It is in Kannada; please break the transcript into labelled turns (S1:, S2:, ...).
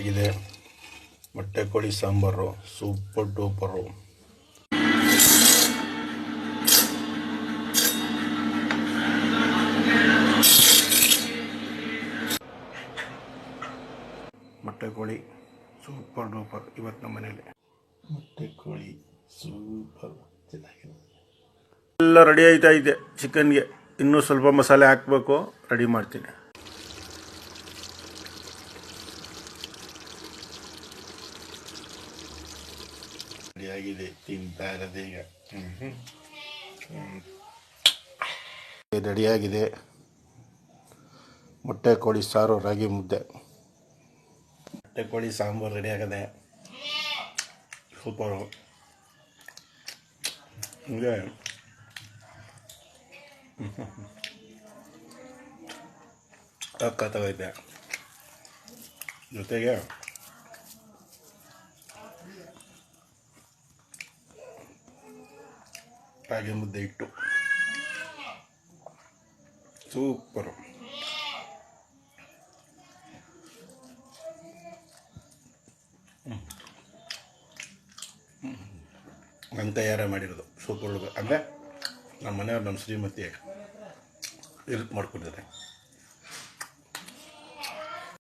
S1: ರೆಡಿಯಾಗಿದೆ ಮೊಟ್ಟೆ ಕೋಳಿ ಸಾಂಬಾರು ಸೂಪರ್ ಡೂಪರು ಮೊಟ್ಟೆ ಕೋಳಿ ಸೂಪರ್ ಡೂಪರ್ ಇವತ್ತು ನಮ್ಮ ಮನೇಲಿ ಮೊಟ್ಟೆ ಕೋಳಿ ಸೂಪರ್ ಚೆನ್ನಾಗಿದೆ. ಎಲ್ಲ ರೆಡಿ ಆಯ್ತಾ ಇದೆ ಚಿಕನ್ಗೆ. ಇನ್ನೂ ಸ್ವಲ್ಪ ಮಸಾಲೆ ಹಾಕಬೇಕು. ರೆಡಿ ಮಾಡ್ತೀನಿ. ರೆಡಿಯಾಗಿದೆ ತಿಂತಾ ಇರೋದೇ ಈಗ ರೆಡಿಯಾಗಿದೆ ಮೊಟ್ಟೆ ಕೋಳಿ ಸಾರು ರಾಗಿ ಮುದ್ದೆ. ಮೊಟ್ಟೆ ಕೋಳಿ ಸಾಂಬಾರು ರೆಡಿ ಆಗದೆ ಸೂಪರು ಹಂಗೆ ತಗೈತೆ ಜೊತೆಗೆ ರಾಗಿ ಮುದ್ದೆ ಇಟ್ಟು. ಸೂಪರು ನನ್ನ ತಯಾರ ಮಾಡಿರೋದು. ಸೂಪರ್ ಅಂದರೆ ನಮ್ಮ ಮನೆಯವ್ರು ನಮ್ಮ ಶ್ರೀಮತಿ ಹೆಲ್ಪ್ ಮಾಡ್ಕೊಟ್ಟಿದ್ದಾರೆ